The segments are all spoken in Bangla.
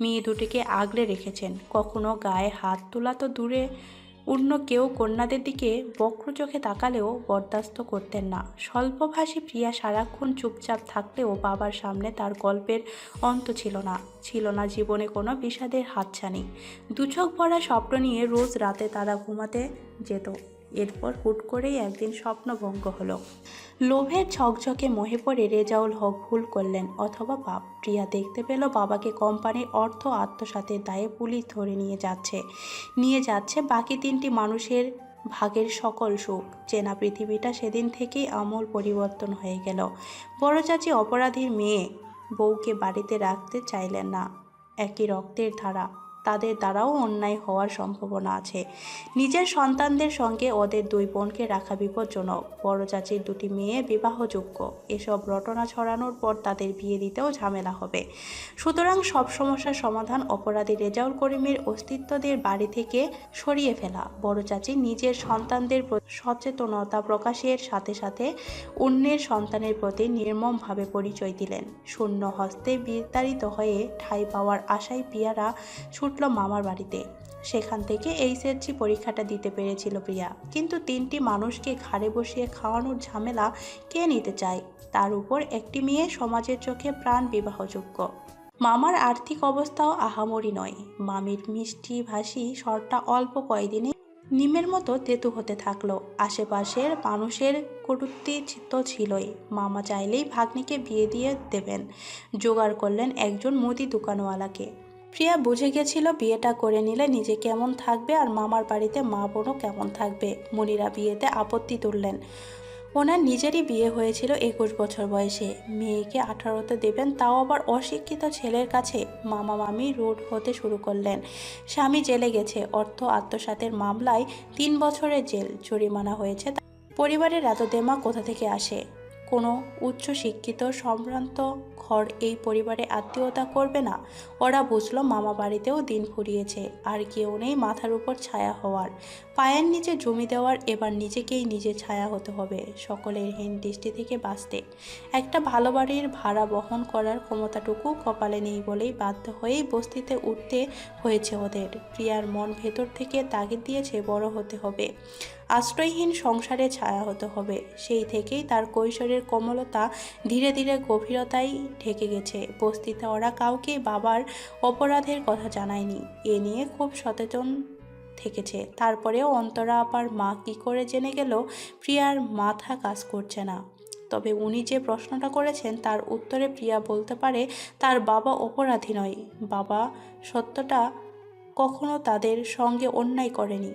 মেয়ে দুটিকে আগলে রেখেছেন। কখনো গায়ে হাত তোলা তো দূরে, অন্য কেউ কন্যাদের দিকে বক্র চোখে তাকালেও বরদাস্ত করতেন না। স্বল্পভাষী প্রিয়া সারাক্ষণ চুপচাপ থাকলেও বাবার সামনে তার গল্পের অন্ত ছিল না। ছিল না জীবনে কোনো বিষাদের হাতছানি। দুচোখ ভরা স্বপ্ন নিয়ে রোজ রাতে তারা ঘুমাতে যেত। এরপর হুট করেই একদিন স্বপ্নভঙ্গ হলো। লোভের ঝকঝকে মোহে পড়ে রেজাউল হক ভুল করলেন অথবা বাপ প্রিয়া দেখতে পেল বাবাকে কোম্পানির অর্থ আত্মসাতের দায়ে পুলিশ ধরে নিয়ে যাচ্ছে। নিয়ে যাচ্ছে বাকি তিনটি মানুষের ভাগের সকল সুখ। চেনা পৃথিবীটা সেদিন থেকেই আমূল পরিবর্তন হয়ে গেল। বড় চাচি অপরাধীর মেয়ে বউকে বাড়িতে রাখতে চাইলেন না। একই রক্তের ধারা। তাদের দ্বারাও অন্যায় হওয়ার সম্ভাবনা আছে। নিজের সন্তানদের সঙ্গে ওদের দুই বোনকে রাখা বিপজ্জনক। বড় চাচির দুটি মেয়ে বিবাহযোগ্য। এসব রটনা ছড়ানোর পর তাদের বিয়ে দিতেও ঝামেলা হবে। সুতরাং সব সমস্যার সমাধান অপরাধী রেজাউল করিমের অস্তিত্বদের বাড়ি থেকে সরিয়ে ফেলা। বড় চাচি নিজের সন্তানদের সচেতনতা প্রকাশের সাথে সাথে অন্যের সন্তানের প্রতি নির্মমভাবে পরিচয় দিলেন। শূন্য হস্তে বিস্তারিত হয়ে ঠাঁই পাওয়ার আশায় পিয়ারা ছুটল মামার বাড়িতে। সেখান থেকে এইচএসসি পরীক্ষাটা দিতে পেরেছিল প্রিয়া। কিন্তু তিনটি মানুষকে ঘাড়ে বসিয়ে খাওয়ানোর ঝামেলা কে নিতে চায়? তার উপর একটি মেয়ে সমাজের চোখে প্রাণ বিবাহযোগ্য। মামার আর্থিক অবস্থাও আহামরি নয়। মামির মিষ্টি ভাসি স্বরটা অল্প কয়দিনে নিমের মতো তেতু হতে থাকল। আশেপাশের মানুষের কটূক্তি তো ছিলই। মামা চাইলেই ভাগ্নিকে বিয়ে দিয়ে দেবেন। জোগাড় করলেন একজন মুদি দোকানওয়ালাকে। প্রিয়া বুঝে গেছিল বিয়েটা করে নিলে নিজে কেমন থাকবে আর মামার বাড়িতে মা বোনও কেমন থাকবে। মনিরা বিয়েতে আপত্তি তুললেন। ওনার নিজেরই বিয়ে হয়েছিল একুশ বছর বয়সে। মেয়েকে আঠারোতে দেবেন তাও আবার অশিক্ষিত ছেলের কাছে মামা মামি রোড হতে শুরু করলেন। স্বামী জেলে গেছে, অর্থ আত্মসাতের মামলায় তিন বছরের জেল, জরিমানা হয়েছে পরিবারের এত দেমা কোথা থেকে আসে? কোনো উচ্চ শিক্ষিত সম্ভ্রান্ত ঘর এই পরিবারে আত্মীয়তা করবে না। ওরা বুঝলো মামা বাড়িতেও দিন ফুরিয়েছে, আর কেউ নেই মাথার উপর ছায়া হওয়ার। পায়ের নিচে জমি দেওয়ার এবার নিজেকেই নিজে ছায়া হতে হবে, সকলের হীন দৃষ্টি থেকে বাঁচতে। একটা ভালো বাড়ির ভাড়া বহন করার ক্ষমতাটুকু কপালে নেই বলেই বাধ্য হয়েই বস্তিতে উঠতে হয়েছে ওদের। প্রিয়ার মন ভেতর থেকে তাগিদ দিয়েছে, বড় হতে হবে। আশ্রয়হীন সংসারে ছায়া হতে হবে। সেই থেকেই তার কৈশোরের কোমলতা ধীরে ধীরে গভীরতায় ঢেকে গেছে। বস্তিতে ওরা কাউকে বাবার অপরাধের কথা জানায়নি। এ নিয়ে খুব সচেতন থেকেছে। তারপরেও অন্তরা আপার মা কী করে জেনে গেল, প্রিয়ার মাথা কাজ করছে না। তবে উনি যে প্রশ্নটা করেছেন, তার উত্তরে প্রিয়া বলতে পারে, তার বাবা অপরাধী নয়। বাবা সত্যটা কখনো তাদের সঙ্গে অন্যায় করেনি।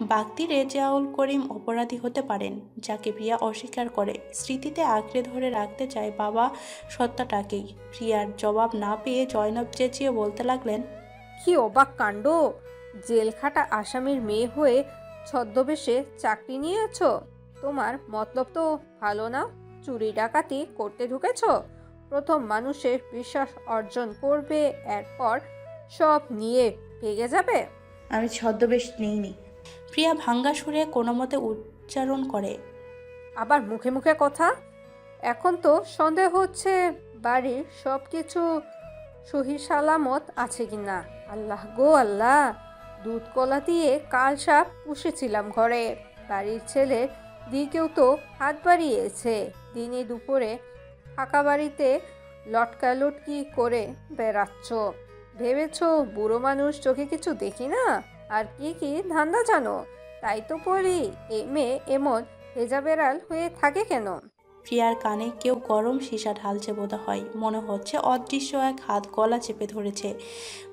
বাগদি রেজাউল করিম অপরাধী হতে পারেন যাকে প্রিয়া অস্বীকার করে। স্মৃতিতে আঁকড়ে ধরে রাখতে চায় বাবা সত্যটাকেই প্রিয়ার জবাব না পেয়ে জয়নব চেঁচিয়ে বলতে লাগলেন কি অবাক কাণ্ড! জেলখাটা আসামির মেয়ে হয়ে ছদ্মবেশে চাকরি নিয়েছ? তোমার মতলব তো ভালো না? চুরি ডাকাতি করতে ঢুকেছ? প্রথম মানুষের বিশ্বাস অর্জন করবে এরপর সব নিয়ে ভেগে যাবে? আমি ছদ্মবেশ নেইনি। প্রিয়া ভাঙ্গা সুরে কোনো মতে উচ্চারণ করে। আবার মুখে মুখে কথা? এখন তো সন্দেহ হচ্ছে বাড়ির সব কিছু সহি সালামত আছে কিনা? আল্লাহ গো আল্লাহ, দুধ কলা দিয়ে কাল সাপ পুষেছিলাম ঘরে। বাড়ির ছেলে দিকেও তো হাত বাড়িয়েছে। দিনে দুপুরে ফাঁকা বাড়িতে লটকালটকি করে বেড়াচ্ছ। ভেবেছ বুড়ো মানুষ চোখে কিছু দেখি না? আর কি কি ধান্দা জানো? তাই তো পড়ি এ মেয়ে এমন ভেজা বেড়াল হয়ে থাকে কেন? প্রিয়ার কানে কেউ গরম সীসা ঢালছে বোধ হয় মনে হচ্ছে অদৃশ্য এক হাত গলা চেপে ধরেছে।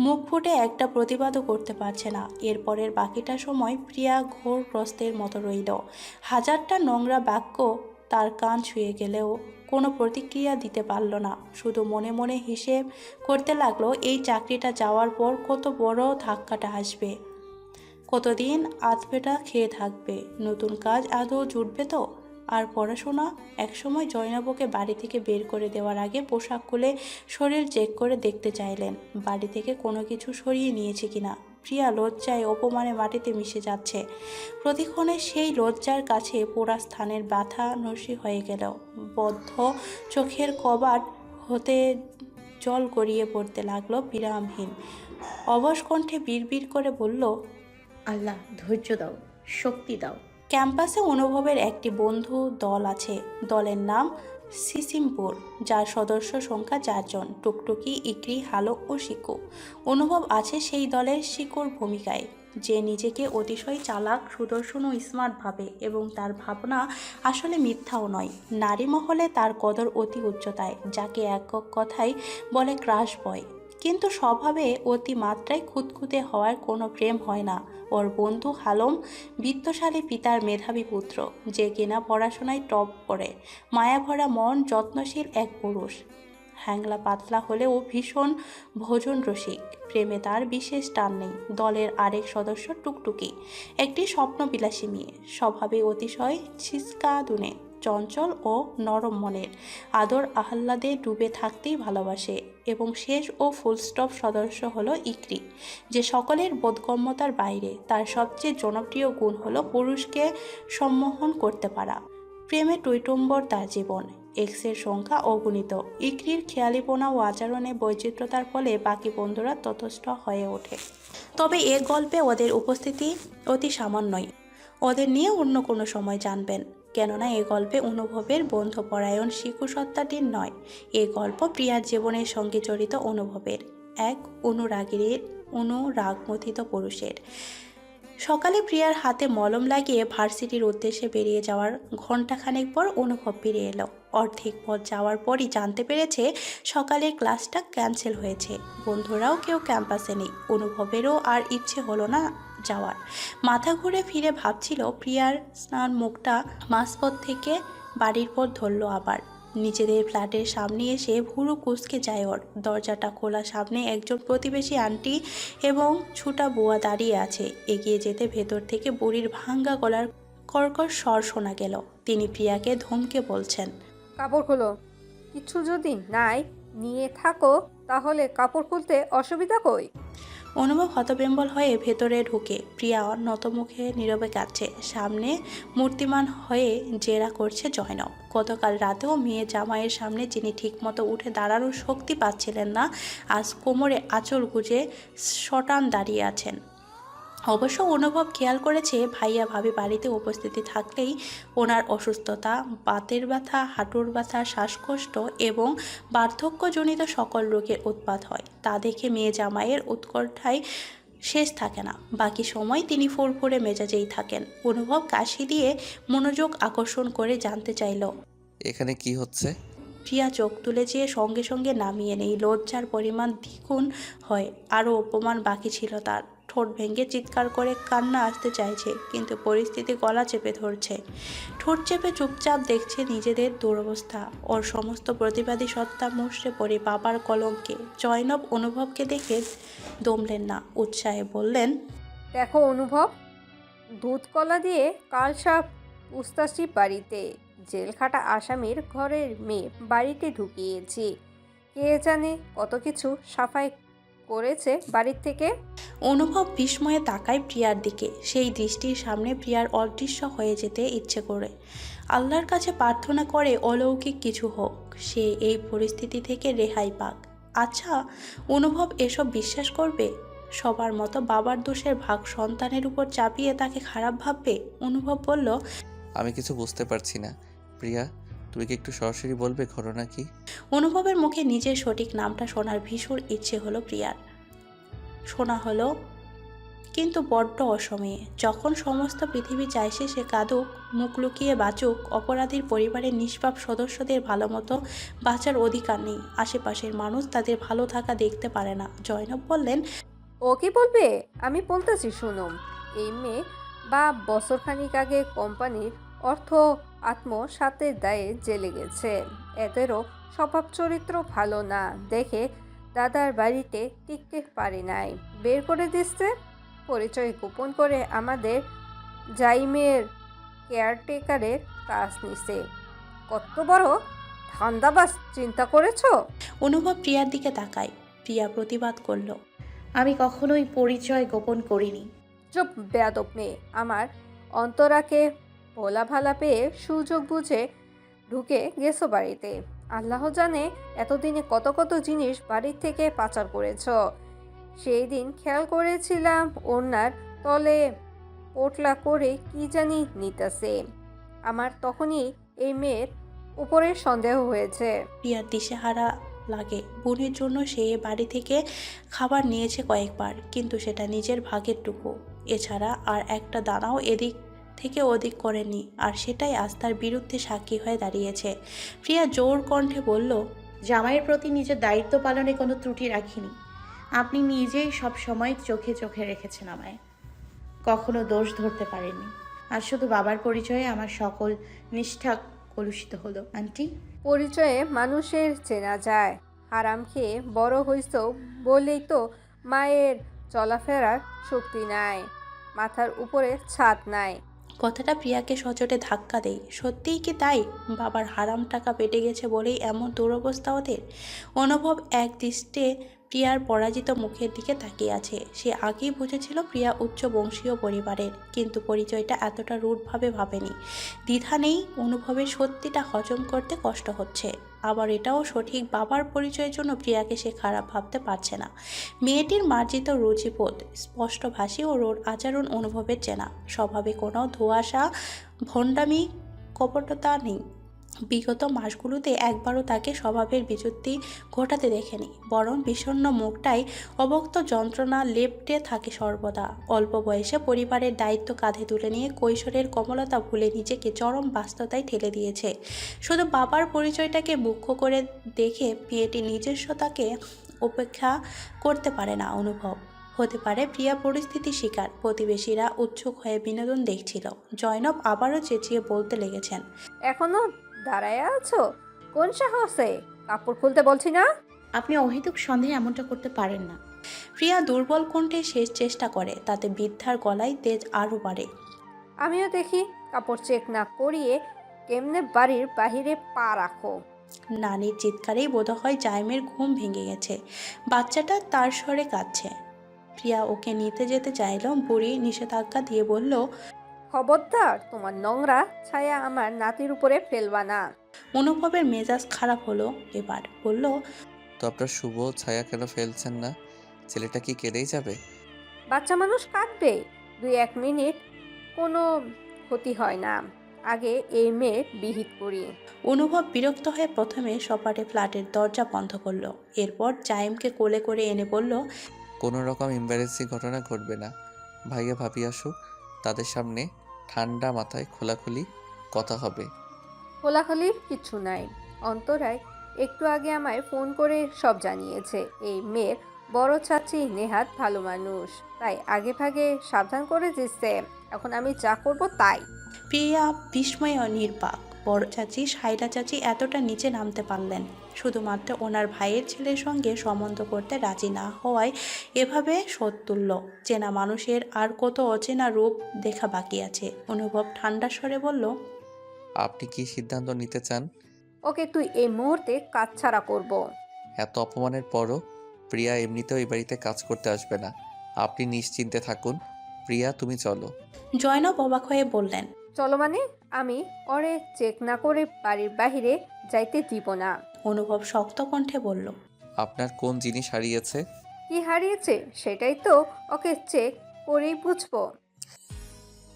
মুখ ফুটে একটা প্রতিবাদও করতে পারছে না। এরপরের বাকিটা সময় প্রিয়া ঘোরগ্রস্তের মতো রইল। হাজারটা নোংরা বাক্য তার কান ছুঁয়ে গেলেও কোনো প্রতিক্রিয়া দিতে পারল না। শুধু মনে মনে হিসেব করতে লাগল, এই চাকরিটা যাওয়ার পর কত বড় ধাক্কাটা আসবে। কতদিন আধপেটা খেয়ে থাকবে? নতুন কাজ আদৌ জুটবে তো? আর পড়াশোনা? একসময় জয়নবকে বাড়ি থেকে বের করে দেওয়ার আগে পোশাক খুলে শরীর চেক করে দেখতে চাইলেন। বাড়ি থেকে কোনো কিছু সরিয়ে নিয়েছে কিনা? প্রিয়া লজ্জায় অপমানে মাটিতে মিশে যাচ্ছে। প্রতিক্ষণে সেই লজ্জার কাছে পোড়া স্থানের ব্যথা নসি হয়ে গেল। বদ্ধ চোখের কবাট হতে জল গড়িয়ে পড়তে লাগল বিরামহীন। অবশ কণ্ঠে বিড়বিড় করে বলল আল্লাহ, ধৈর্য দাও, শক্তি দাও। ক্যাম্পাসে অনুভবের একটি বন্ধু দল আছে, দলের নাম সিসিমপুর, যার সদস্য সংখ্যা চারজন, টুকটুকি, ইকরি হালো ও শিকু। অনুভব আছে সেই দলের শিকুর ভূমিকায়, যে নিজেকে অতিশয় চালাক, সুদর্শন ও স্মার্ট ভাবে এবং তার ভাবনা আসলে মিথ্যাও নয়। নারী মহলে তার কদর অতি উচ্চতায়, যাকে একক কথাই বলে ক্রাশ বয় কিন্তু স্বভাবে অতি মাত্রায় খুঁতখুঁতে হওয়ার কোনো প্রেম হয় না। ওর বন্ধু হালম, বিত্তশালী পিতার মেধাবী পুত্র, যে কিনা পড়াশোনায় টপ করে মায়াভরা মন যত্নশীল এক পুরুষ। হ্যাংলা পাতলা হলেও ভীষণ ভোজন রসিক প্রেমে তার বিশেষ টান নেই। দলের আরেক সদস্য টুকটুকি। একটি স্বপ্নবিলাসী মেয়ে। স্বভাবে অতিশয় ছিচকা দুনে চঞ্চল ও নরম মনের। আদর আহ্লাদে ডুবে থাকতেই ভালোবাসে। এবং শেষ ও ফুলস্টপ সদস্য হলো ইকরি, যে সকলের বোধগম্যতার বাইরে তার সবচেয়ে জনপ্রিয় গুণ হলো পুরুষকে সম্মোহন করতে পারা। প্রেমে টৈটম্বর তার জীবন এক্সের সংখ্যা অগণিত। ইকরির খেয়ালিপনা ও আচরণে বৈচিত্র্যতার ফলে বাকি বন্ধুরা তথস্থ হয়ে ওঠে। তবে এ গল্পে ওদের উপস্থিতি অতি সামান্যই। ওদের নিয়ে অন্য কোনো সময় জানবেন। কেননা এ গল্পে অনুভবের বন্ধুপরায়ণ শিশু সত্তাটির নয়। এ গল্প প্রিয়ার জীবনের সঙ্গে জড়িত অনুভবের। এক অনুরাগীর অনুরাগমথিত পুরুষের। সকালে প্রিয়ার হাতে মলম লাগিয়ে ভার্সিটির উদ্দেশ্যে বেরিয়ে যাওয়ার ঘন্টাখানেক পর অনুভব ফিরে এলো। অর্ধেক পথ যাওয়ার পরই জানতে পেরেছে সকালের ক্লাসটা ক্যান্সেল হয়েছে। বন্ধুরাও কেউ ক্যাম্পাসে নেই। অনুভবেরও আর ইচ্ছে হলো না যাওয়ার। মাথা ঘুরে ফিরে ভাবছিল প্রিয়ার স্নান মুখটা মাঝপথ থেকে বাড়ির পর ধরলো আবার। নিজেদের ফ্ল্যাটের সামনে এসে ভুরু কুচকে যায় ওর। দরজাটা খোলা সামনে একজন প্রতিবেশী আন্টি এবং ছুটা বুয়া দাঁড়িয়ে আছে। এগিয়ে যেতে ভেতর থেকে বুড়ির ভাঙ্গা গলার কর্কর স্বর শোনা গেল। তিনি প্রিয়াকে ধমকে বলছেন, কাপড় খোলো। কিছু যদি নাই, নিয়ে থাকো, তাহলে কাপড় খুলতে অসুবিধা কই? অনুভব হতবেম্বল হয়ে ভেতরে ঢুকে প্রিয়া নতমুখে নীরবে কাছে সামনে মূর্তিমান হয়ে জেরা করছে জয়নব। গতকাল রাতেও মেয়ে জামাইয়ের সামনে যিনি ঠিকমতো উঠে দাঁড়ানোর শক্তি পাচ্ছিলেন না, আজ কোমরে আঁচল গুজে শটান দাঁড়িয়ে আছেন। অবশ্য অনুভব খেয়াল করেছে ভাইয়া ভাবি বাড়িতে উপস্থিতি থাকলেই ওনার অসুস্থতা বাতের ব্যথা হাঁটুর ব্যথা শ্বাসকষ্ট এবং বার্ধক্যজনিত সকল রোগের উৎপাত হয়। তা দেখে মেয়ে জামাইয়ের উৎকণ্ঠায় শেষ থাকে না। বাকি সময় তিনি ফুরফুরে মেজাজেই থাকেন। অনুভব কাশি দিয়ে মনোযোগ আকর্ষণ করে জানতে চাইল এখানে কি হচ্ছে? প্রিয়া চোখ তুলে চেয়ে সঙ্গে সঙ্গে নামিয়ে নেই। লজ্জার পরিমাণ দ্বিগুণ হয়। আরও অপমান বাকি ছিল তার। ঠোঁট ভেঙে চিৎকার করে কান্না আসতে চাইছে, কিন্তু পরিস্থিতি গলা চেপে ধরছে। ঠোঁট চেপে চুপচাপ দেখছে নিজেদের দুরবস্থা। ওর সমস্ত প্রতিবাদী সত্তা মুষড়ে পড়ে বাবার কলঙ্কে। জয়নব অনুভবকে দেখে দমলেন না, উৎসাহে বললেন, দেখো অনুভব, দুধ কলা দিয়ে কাল সাপ উস্তাসি বাড়িতে। জেলখাটা আসামির ঘরের মেয়ে বাড়িতে ঢুকিয়েছি। কে জানে কত কিছু সাফাই করেছে বাড়ির থেকে? অনুভব বিস্ময়ে তাকায় প্রিয়ার দিকে। সেই দৃষ্টির সামনে প্রিয়ার অদৃশ্য হয়ে যেতে ইচ্ছে করে। আল্লাহর কাছে প্রার্থনা করে অলৌকিক কিছু হোক সে এই পরিস্থিতি থেকে রেহাই পাক। আচ্ছা অনুভব এসব বিশ্বাস করবে? সবার মতো বাবার দোষের ভাগ সন্তানের উপর চাপিয়ে তাকে খারাপ ভাববে? অনুভব বলল আমি কিছু বুঝতে পারছি না। প্রিয়া তুমি কি একটু সরাসরি বলবে ঘটনা কি অনুভবের মুখে নিজের সঠিক নামটা শোনার ভীষণ ইচ্ছে হলো প্রিয়ার। শোনা হলো কিন্তু বড্ড অসময়ে। যখন সমস্ত পৃথিবী চাইছে সে কাঁদুক মুখ লুকিয়ে বাঁচুক অপরাধীর পরিবারের নিষ্পাপ সদস্যদের ভালো মতো বাঁচার অধিকার নেই। আশেপাশের মানুষ তাদের ভালো থাকা দেখতে পারে না। জয়নব বললেন ও কি বলবে? আমি বলতেছি শুনুন। এই মেয়ে বা বছরখানিক আগে কোম্পানির অর্থ আত্মসাতের দায়ে জেলে গেছে। এদেরও স্বভাব চরিত্র ভালো না দেখে দাদার বাড়িতে টিকতে পারে নাই। বের করে দিচ্ছে? পরিচয় গোপন করে আমাদের জাইমের কেয়ারটেকারের কাজ নিছে। কত বড় ধান্দাবাজ চিন্তা করেছ? অনুভব প্রিয়ার দিকে তাকায়। প্রিয়া প্রতিবাদ করল আমি কখনোই পরিচয় গোপন করিনি। চুপ বেয়াদব মেয়ে আমার অন্তরাকে ভোলা ভালা পেয়ে সুযোগ বুঝে ঢুকে গেছো বাড়িতে। আল্লাহ জানে এতদিনে কত কত জিনিস বাড়ির থেকে পাচার করেছ। সেই দিন খেয়াল করেছিলাম ওনার তলে পোটলা করে কি জানি নিতেছে। আমার তখনই এই মেয়ের উপরে সন্দেহ হয়েছে। প্রিয়ার দিশেহারা লাগে। বোনের জন্য সে বাড়ি থেকে খাবার নিয়েছে কয়েকবার, কিন্তু সেটা নিজের ভাগের টুকু। এছাড়া আর একটা দানাও এদিক থেকে ওদিক করেনি আর সেটাই আস্থার বিরুদ্ধে সাক্ষী হয়ে দাঁড়িয়েছে। প্রিয়া জোর কণ্ঠে বলল জামাইয়ের প্রতি নিজের দায়িত্ব পালনে কোনো ত্রুটি রাখিনি। আপনি নিজেই সব সময় চোখে চোখে রেখেছেন আমায়। কখনো দোষ ধরতে পারেনি আর শুধু বাবার পরিচয়ে আমার সকল নিষ্ঠা কলুষিত হলো। আন্টি? পরিচয়ে মানুষের চেনা যায়। হারাম খেয়ে বড় হইছ বলেই তো মায়ের চলাফেরার শক্তি নাই। মাথার উপরে ছাদ নাই। কথাটা প্রিয়াকে সচটে ধাক্কা দেয়। সত্যিই কি তাই? বাবার হারাম টাকা পেটে গেছে বলেই এমন দুরবস্থা ওদের? অনুভব এক দৃষ্টে প্রিয়ার পরাজিত মুখের দিকে তাকিয়ে আছে। সে আগেই বুঝেছিল প্রিয়া উচ্চ বংশীয় পরিবারের, কিন্তু পরিচয়টা এতটা রূঢ়ভাবে ভাবেনি। দ্বিধা নেই অনুভবের সত্যিটা হজম করতে কষ্ট হচ্ছে। আবার এটাও সঠিক বাবার পরিচয়ের জন্য প্রিয়াকে সে খারাপ ভাবতে পারছে না। মেয়েটির মার্জিত রুচিবোধ স্পষ্টভাষী ও রোড আচরণ অনুভবের চেনা। স্বভাবে কোনো ধোঁয়াশা, ভণ্ডামি, কপটতা নেই। বিগত মাসগুলোতে একবারও তাকে স্বভাবের বিচ্যুতি ঘটাতে দেখেনি, বরং বিষণ্ণ মুখটাই অবক্ত যন্ত্রণা লেপটে থাকে সর্বদা। অল্প বয়সে পরিবারের দায়িত্ব কাঁধে তুলে নিয়ে কৈশোরের কমলতা ভুলে নিজেকে চরম বাস্ততায় ঠেলে দিয়েছে। শুধু বাবার পরিচয়টাকে মুখ্য করে দেখে মেয়েটি নিজস্বতাকে উপেক্ষা করতে পারে না অনুভব। হতে পারে প্রিয়া পরিস্থিতি শিকার, প্রতিবেশীরা উৎসুক হয়ে বিনোদন দেখছিল। জয়নব আবারও চেঁচিয়ে বলতে লেগেছেন, এখনও দাঁড়ায় আছো? কোন সাহসে? কাপড় খুলতে বলছি না? আপনি অহেতুক সন্দেহে এমনটা করতে পারেন না। প্রিয়া দুর্বল কণ্ঠে শেষ চেষ্টা করে তাতে বৃদ্ধার গলায় তেজ আরও বাড়ে। আমিও দেখি কাপড় চেক না করিয়ে কেমনে বাড়ির বাহিরে পা রাখো। নানির চিৎকারেই বোধহয় জাইমের ঘুম ভেঙে গেছে। বাচ্চাটা তার স্বরে কাঁদছে। প্রিয়া ওকে নিতে যেতে চাইল বুড়ি নিষেধাজ্ঞা দিয়ে বলল খবরদার তোমার নোংরা ছায়া আমার নাতির উপরে ফেলবা না। অনুভবের মেজাজ খারাপ হলো এবার। বলল তো আপনার শুভ ছায়া কেন ফেলছেন না? ছেলেটা কি কেঁদেই যাবে? বাচ্চা মানুষ কাঁদবে। দুই এক মিনিট কোনো ক্ষতি হয় না। আগে এই মেয়ে বিহিত করি। অনুভব বিরক্ত হয়ে প্রথমে সপাটে ফ্ল্যাটের দরজা বন্ধ করল। এরপর জাইমকে কোলে করে এনে বলল কোনো রকম এম্বারেসিং ঘটনা ঘটবে না। ভাইয়া ভাবি আসুক। তাদের সামনে ঠান্ডা মাথায় খোলাখুলি কথা হবে। খোলাখুলির কিছু নাই। অন্তরায় একটু আগে আমায় ফোন করে সব জানিয়েছে এই মেয়ের বড় চাচি নেহাত ভালো মানুষ। তাই আগে ভাগে সাবধান করে দিচ্ছে এখন আমি যা করব তাই। প্রিয়া বিস্ময় ও নির্বাক বড় চাচি সাইলা চাচি এতটা নিচে নামতে পারলেন। শুধুমাত্র ওনার ভাইয়ের ছেলের সঙ্গে সম্বন্ধ করতে রাজি না হওয়ায় এভাবে শোধ তুলল। চেনা মানুষের আর কত অচেনা রূপ দেখা বাকি আছে। অনুভব ঠান্ডা স্বরে বলল আপনি কি সিদ্ধান্ত নিতে চান? ওকে তুই এই মুহূর্তে কাজ ছাড়া করব। এত অপমানের পরও প্রিয়া এমনিতেও এই বাড়িতে কাজ করতে আসবে না। আপনি নিশ্চিন্তে থাকুন। প্রিয়া তুমি চলো। জয়নব অবাক হয়ে বললেন চলো মানে? আমি ওরে চেক না করে বাড়ির বাহিরে যাইতে দিব না। অনুভব শক্ত কণ্ঠে বলল আপনার কোন জিনিস হারিয়েছে? কি হারিয়েছে? সেটাই তো ওকে চেক করেই বুঝব।